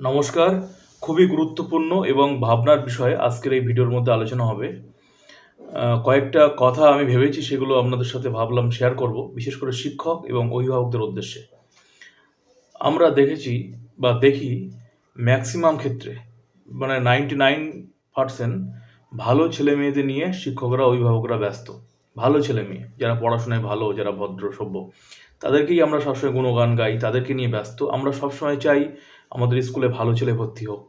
নমস্কার, খুবই গুরুত্বপূর্ণ এবং ভাবনার বিষয়ে আজকের এই ভিডিওর মধ্যে আলোচনা হবে। কয়েকটা কথা আমি ভেবেছি, সেগুলো আপনাদের সাথে ভাবলাম শেয়ার করব, বিশেষ করে শিক্ষক এবং অভিভাবকদের উদ্দেশ্যে। আমরা দেখেছি বা দেখি ম্যাক্সিমাম ক্ষেত্রে মানে নাইনটি নাইন পার্সেন্ট ভালো ছেলে মেয়েদের নিয়ে শিক্ষকরা, অভিভাবকরা ব্যস্ত। ভালো ছেলে মেয়ে যারা পড়াশোনায় ভালো, যারা ভদ্র, সভ্য, তাদেরকেই আমরা সবসময় গুণগান গাই, তাদেরকে নিয়ে ব্যস্ত। আমরা সবসময় চাই আমাদের স্কুলে ভালো ছেলে ভর্তি হোক।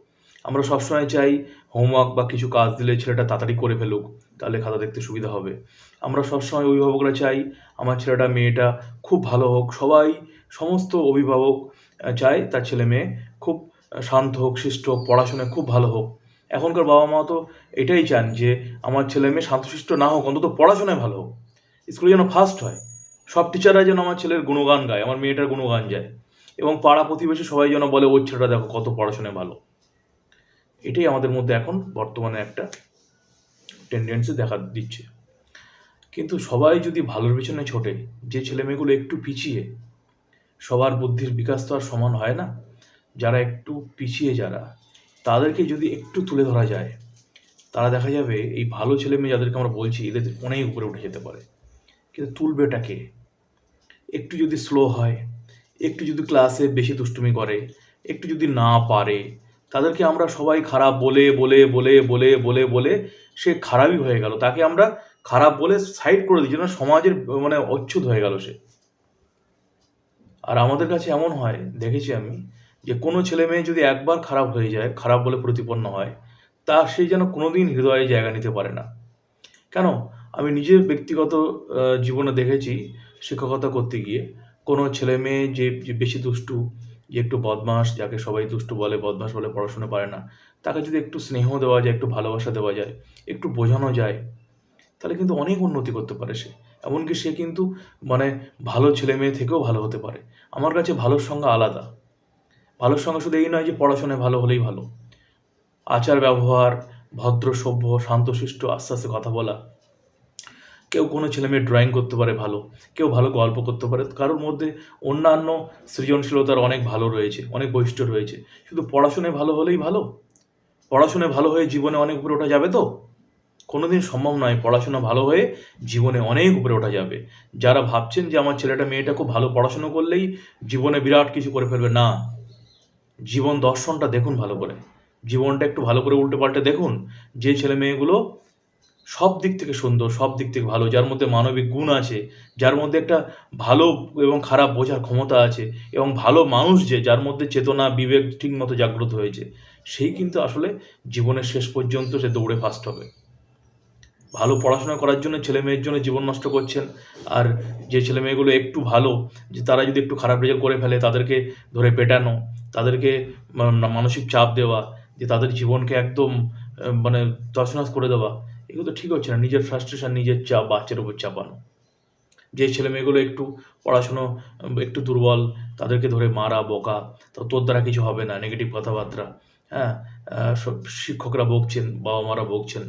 আমরা সবসময় চাই হোমওয়ার্ক বা কিছু কাজ দিলে ছেলেটা তাড়াতাড়ি করে ফেলুক, তাহলে খাতা দেখতে সুবিধা হবে। আমরা সবসময় অভিভাবকরা চাই আমার ছেলেটা, মেয়েটা খুব ভালো হোক, সবাই সমস্ত অভিভাবক চায় তার ছেলে মেয়ে খুব শান্ত হোক, শিষ্ট হোক পড়াশোনায় খুব ভালো হোক। এখনকার বাবা মা তো এটাই চান যে আমার ছেলে মেয়ে শান্তশিষ্ট না হোক, অন্তত পড়াশোনায় ভালো হোক। স্কুলে যেন ফার্স্ট হয়। সব টিচাররা যেন আমার ছেলের গুণগান গায়, আমার মেয়েটার গুণগান যায়। এবং পাড়া প্রতিবেশী সবাই যেন বলে, ওই ছেলেটা দেখো কত পড়াশোনায় ভালো। এটাই আমাদের মধ্যে এখন বর্তমানে একটা টেন্ডেন্সি দেখা দিচ্ছে। কিন্তু সবাই যদি ভালোর পিছনে ছোটে, যে ছেলেমেয়েগুলো একটু পিছিয়ে, সবার বুদ্ধির বিকাশ তো আর সমান হয় না। যারা একটু পিছিয়ে যারা, তাদেরকে যদি একটু তুলে ধরা যায়, তারা দেখা যাবে এই ভালো ছেলে মেয়ে যাদেরকে আমরা বলছি, এদের অনেক উপরে উঠে যেতে পারে। কিন্তু তুলবেটাকে একটু যদি স্লো হয় একটু যদি ক্লাসে বেশি দুষ্টুমি করে, একটু যদি না পারে, তাদেরকে আমরা সবাই খারাপ বলে বলে বলে বলে বলে বলে সে খারাপই হয়ে গেল। তাকে আমরা খারাপ বলে সাইড করে দিচ্ছি যেন সমাজের মানে অচ্ছুত হয়ে গেল সে। আর আমাদের কাছে এমন হয়, দেখেছি আমি, যে কোনো ছেলে মেয়ে যদি একবার খারাপ হয়ে যায়, খারাপ বলে প্রতিপন্ন হয়, তা সে যেন কোনোদিন হৃদয়ে জায়গা নিতে পারে না। কেন? আমি নিজের ব্যক্তিগত জীবনে দেখেছি শিক্ষকতা করতে গিয়ে। কোনো ছেলে মেয়ে যে যে বেশি দুষ্টু, যে একটু বদমাস, যাকে সবাই দুষ্টু বলে, বদমাস বলে পড়াশোনা পারে না, তাকে যদি একটু স্নেহ দেওয়া যায়, একটু ভালোবাসা দেওয়া যায়, একটু বোঝানো যায়, তাহলে কিন্তু অনেক উন্নতি করতে পারে সে। এমনকি সে কিন্তু মানে ভালো ছেলে মেয়ে থেকেও ভালো হতে পারে। আমার কাছে ভালোর সঙ্গে আলাদা। ভালোর সঙ্গে শুধু এই নয় যে, পড়াশোনায় ভালো হলেই ভালো। আচার ব্যবহার ভদ্র সভ্য, শান্তশিষ্ট, আস্তে আস্তে কথা বলা কেউ কোনো ছেলে মেয়ে ড্রয়িং করতে পারে ভালো, কেউ ভালো গল্প করতে পারে, কারোর মধ্যে অন্যান্য সৃজনশীলতার অনেক ভালো রয়েছে, অনেক বৈশিষ্ট্য রয়েছে। শুধু পড়াশোনায় ভালো হলেই ভালো? পড়াশোনায় ভালো হয়ে জীবনে অনেক উপরে ওঠা যাবে তো? কোনোদিন সম্ভব নয়, পড়াশোনা ভালো হয়ে জীবনে অনেক উপরে ওঠা যাবে। যারা ভাবছেন যে আমার ছেলেটা মেয়েটা খুব ভালো পড়াশোনা করলেই জীবনে বিরাট কিছু করে ফেলবে, না। জীবন দর্শনটা দেখুন ভালো করে। জীবনটা একটু ভালো করে উল্টে পাল্টে দেখুন। যে ছেলে মেয়েগুলো সব দিক থেকে সুন্দর, সব দিক থেকে ভালো, যার মধ্যে মানবিক গুণ আছে, যার মধ্যে একটা ভালো এবং খারাপ বোঝার ক্ষমতা আছে এবং ভালো মানুষ যে, যার মধ্যে চেতনা, বিবেক ঠিক মতো জাগ্রত হয়েছে, সেই কিন্তু আসলে জীবনের শেষ পর্যন্ত সে দৌড়ে ফার্স্ট হবে। ভালো পড়াশোনা করার জন্য ছেলে মেয়ের জন্য জীবন নষ্ট করছেন, আর যে ছেলে মেয়েগুলো একটু ভালো, যে তারা যদি একটু খারাপ রেজাল্ট করে ফেলে, তাদেরকে ধরে পেটানো, তাদেরকে মানসিক চাপ দেওয়া, যে তাদের জীবনকে একদম মানে তছনছ করে দেওয়া এগুলো তো ঠিক হচ্ছে না। নিজের ফ্রাস্ট্রেশন নিজের চাপ, বাচ্চার উপর চাপানো যে ছেলে মেয়েগুলো একটু পড়াশুনো, একটু দুর্বল, তাদেরকে ধরে মারা, বকা, তো তোর দ্বারা কিছু হবে না নেগেটিভ কথাবার্তা। হ্যাঁ সব শিক্ষকরা বকছেন, বাবা মারা বকছেন।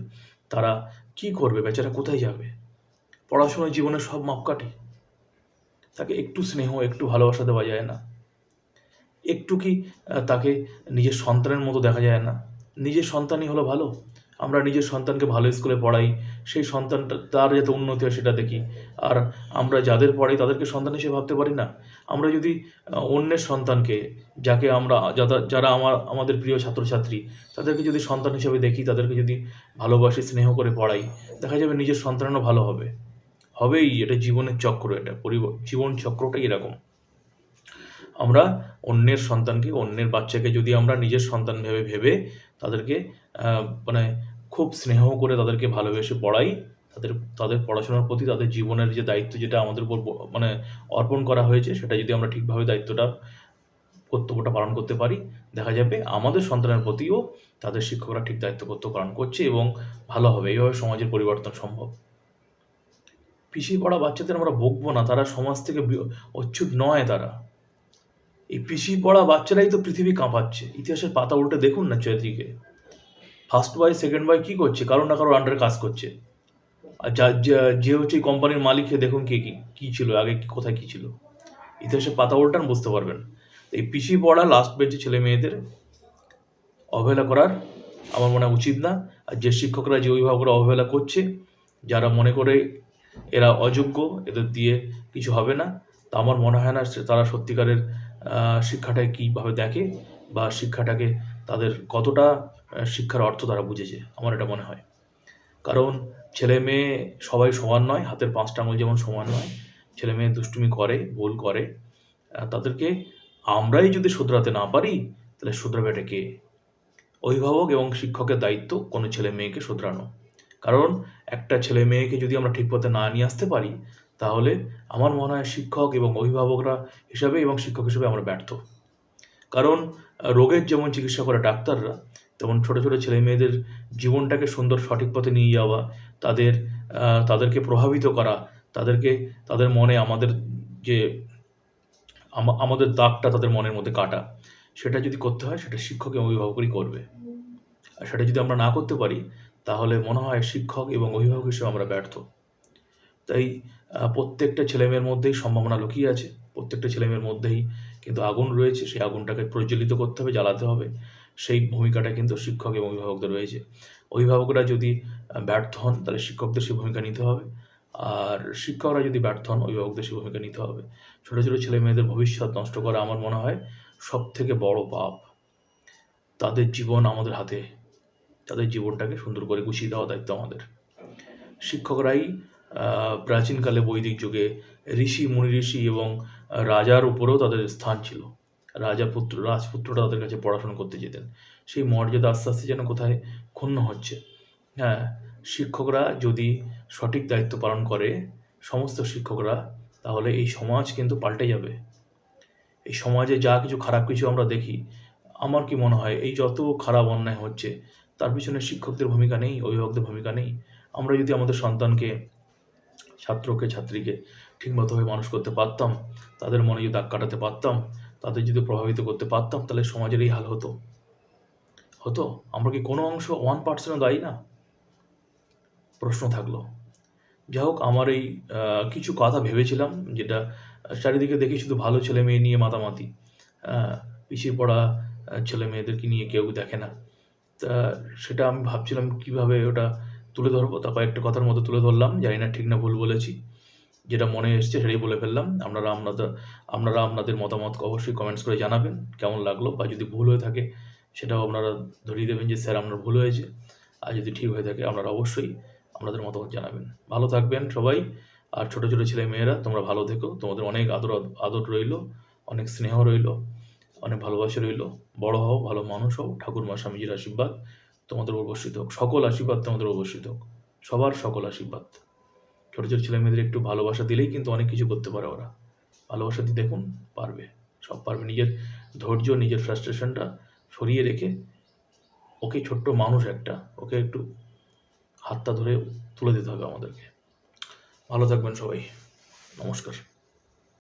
তারা কি করবে? বেচারা কোথায় যাবে? পড়াশোনার জীবনে সব মাপকাঠি। তাকে একটু স্নেহ, একটু ভালোবাসা দেওয়া যায় না। একটু কি তাকে নিজের সন্তানের মতো দেখা যায় না। নিজের সন্তানই হলো ভালো। আমরা নিজের সন্তানকে ভালো স্কুলে পড়াই, সেই সন্তানটা, তার যাতে উন্নতি হয় সেটা দেখি। আর আমরা যাদের পড়াই তাদেরকে সন্তান হিসেবে ভাবতে পারি না। আমরা যদি অন্যের সন্তানকে, যাকে আমরা যারা আমার, আমাদের প্রিয় ছাত্রছাত্রী, তাদেরকে যদি সন্তান হিসেবে দেখি, তাদেরকে যদি ভালোবাসি, স্নেহ করে পড়াই, দেখা যাবে নিজের সন্তানও ভালো হবে। হবেই, এটা জীবনের চক্র, এটা পরিব, জীবন চক্রটাই এরকম। আমরা অন্যের সন্তানকে, অন্যের বাচ্চাকে যদি আমরা নিজের সন্তান ভেবে ভেবে তাদেরকে মানে খুব স্নেহ করে তাদেরকে ভালোবেসে পড়াই। তাদের তাদের পড়াশোনার প্রতি তাদের জীবনের যে দায়িত্ব যেটা আমাদের উপর মানে অর্পণ করা হয়েছে, সেটা যদি আমরা ঠিকভাবে দায়িত্বটা, কর্তব্যটা পালন করতে পারি, দেখা যাবে আমাদের সন্তানের প্রতিও তাদের শিক্ষকরা ঠিক দায়িত্ব কর্তব্য পালন করছে এবং ভালো হবে। এইভাবে সমাজের পরিবর্তন সম্ভব। পিছিয়ে পড়া বাচ্চাদের আমরা বকবো না, তারা সমাজ থেকে অচ্ছুত নয় তারা। এই পিছিয়ে পড়া বাচ্চারাই তো পৃথিবী কাঁপাচ্ছে। ইতিহাসের পাতা উল্টে দেখুন না চারিদিকে ফার্স্ট বয় সেকেন্ড বয় কী করছে? কারও না কারও আন্ডারে কাজ করছে। আর যা, যা- হচ্ছে এই কোম্পানির মালিক দেখুন কে কী কী ছিল, আগে কোথায় কী ছিল। ইতিহাসের পাতা উল্টান, বুঝতে পারবেন। এই পিছিয়ে পড়া লাস্ট বেঞ্চে ছেলে মেয়েদের অবহেলা করার আমার মনে উচিত না। আর যে শিক্ষকরা, যে অভিভাবকরা অবহেলা করছে, যারা মনে করে এরা অযোগ্য, এদের দিয়ে কিছু হবে না, তা আমার মনে হয় না তারা সত্যিকারের শিক্ষাটাকে কীভাবে দেখে বা শিক্ষাটাকে তাদের কতটা শিক্ষার অর্থ তারা বুঝেছে, আমার এটা মনে হয়। কারণ ছেলে মেয়ে সবাই সমান নয়, হাতের পাঁচটা আঙুল যেমন সমান নয়, ছেলে মেয়ে দুষ্টুমি করে, ভুল করে তাদেরকে আমরাই যদি শুধরাতে না পারি, তাহলে শুধরাবে এটা কে? অভিভাবক এবং শিক্ষকের দায়িত্ব কোনো ছেলে মেয়েকে শুধরানো। কারণ একটা ছেলে মেয়েকে যদি আমরা ঠিক পথে না নিয়ে আসতে পারি তাহলে আমার মনে হয় শিক্ষক এবং অভিভাবকরা হিসাবে এবং শিক্ষক হিসেবে আমরা ব্যর্থ। কারণ রোগের যেমন চিকিৎসা করে ডাক্তাররা, তেমন ছোটো ছোটো ছেলে মেয়েদের জীবনটাকে সুন্দর সঠিক পথে নিয়ে যাওয়া, তাদের তাদেরকে প্রভাবিত করা, তাদেরকে, তাদের মনে আমাদের যে আমাদের দাগটা তাদের মনের মধ্যে কাটা, সেটা যদি করতে হয়, সেটা শিক্ষক এবং অভিভাবকই করবে। আর সেটা যদি আমরা না করতে পারি, তাহলে মনে হয় শিক্ষক এবং অভিভাবক হিসেবে আমরা ব্যর্থ। তাই প্রত্যেকটা ছেলেমেয়ের মধ্যেই সম্ভাবনা লুকিয়ে আছে। প্রত্যেকটা ছেলেমেয়ের মধ্যেই কিন্তু আগুন রয়েছে। সেই আগুনটাকে প্রজ্বলিত করতে হবে, জ্বালাতে হবে। সেই ভূমিকাটা কিন্তু শিক্ষক এবং অভিভাবকদের রয়েছে। অভিভাবকরা যদি ব্যর্থ হন, তাহলে শিক্ষকদের সেই ভূমিকা নিতে হবে। আর শিক্ষকরা যদি ব্যর্থ হন, অভিভাবকদের সেই ভূমিকা নিতে হবে। ছোটো ছোটো ছেলে মেয়েদের ভবিষ্যৎ নষ্ট করা আমার মনে হয় সব থেকে বড় পাপ। তাদের জীবন আমাদের হাতে, তাদের জীবনটাকে সুন্দর করে গুছিয়ে দেওয়া দায়িত্ব আমাদের। শিক্ষকরাই প্রাচীনকালে বৈদিক যুগে ঋষি, মুনি ঋষি এবং রাজার উপরেও তাদের স্থান ছিল। রাজা পুত্র, রাজপুত্ররা তাদের কাছে পড়াশোনা করতে যেতেন। সেই মর্যাদা আস্তে আস্তে যেন কোথায় ক্ষুণ্ণ হচ্ছে। হ্যাঁ শিক্ষকরা যদি সঠিক দায়িত্ব পালন করে, সমস্ত শিক্ষকরা, তাহলে এই সমাজ কিন্তু পাল্টে যাবে। এই সমাজে যা কিছু খারাপ কিছু আমরা দেখি, আমার কি মনে হয়, এই যত খারাপ অন্যায় হচ্ছে, তার পিছনে শিক্ষকদের ভূমিকা নেই, অভিভাবকদের ভূমিকা নেই। আমরা যদি আমাদের সন্তানকে ছাত্রকে, ছাত্রীকে ঠিকমতোভাবে মানুষ করতে পারতাম, তাদের মনে যদি দাগ কাটাতে পারতাম, তাদের যদি প্রভাবিত করতে পারতাম, তাহলে সমাজের এই হাল হতো। হতো? আমরা কি কোনো অংশ ওয়ান পার্সেন্টও দায়ী না? প্রশ্ন থাকল। যাই হোক, আমার এই কিছু কথা ভেবেছিলাম, যেটা চারিদিকে দেখি শুধু ভালো ছেলে মেয়ে নিয়ে মাতামাতি পিছিয়ে পড়া ছেলে মেয়েদেরকে নিয়ে কেউ দেখে না। তা সেটা আমি ভাবছিলাম কীভাবে ওটা তুলে ধরবো, তা কয়েকটা কথার মধ্যে তুলে ধরলাম, জানি না ঠিক না ভুল বলেছি। যেটা মনে এসছে সেটাই বলে ফেললাম। আপনারা আপনাদের আপনারা আপনাদের মতামত অবশ্যই কমেন্টস করে জানাবেন, কেমন লাগল বা যদি ভুল হয়ে থাকে সেটাও আপনারা ধরিয়ে দেবেন যে, স্যার, আপনার ভুল হয়েছে। আর যদি ঠিক হয়ে থাকে আপনারা অবশ্যই আপনাদের মতামত জানাবেন। ভালো থাকবেন সবাই। আর ছোটো ছোটো ছেলে মেয়েরা, তোমরা ভালো থেকো। তোমাদের অনেক আদর আদর রইল, অনেক স্নেহ রইল, অনেক ভালোবাসা রইল। বড় হও, ভালো মানুষ হও ঠাকুর মা স্বামীজির আশীর্বাদ। তোমাদের বর্ষিত হোক সকল আশীর্বাদ তোমাদের বর্ষিত হোক সবার সকল আশীর্বাদ। ছোটো ছোটো ছেলে মেয়েদের একটু ভালোবাসা দিলেই কিন্তু অনেক কিছু করতে পারে ওরা। ভালোবাসা দিয়ে দেখুন, পারবে। সব পারবে। নিজের ধৈর্য, নিজের ফ্রাস্ট্রেশনটা সরিয়ে রেখে ওকে ছোট্ট মানুষ একটা, ওকে একটু হাতটা ধরে তুলে দিতে হবে আমাদেরকে। ভালো থাকবেন সবাই। নমস্কার।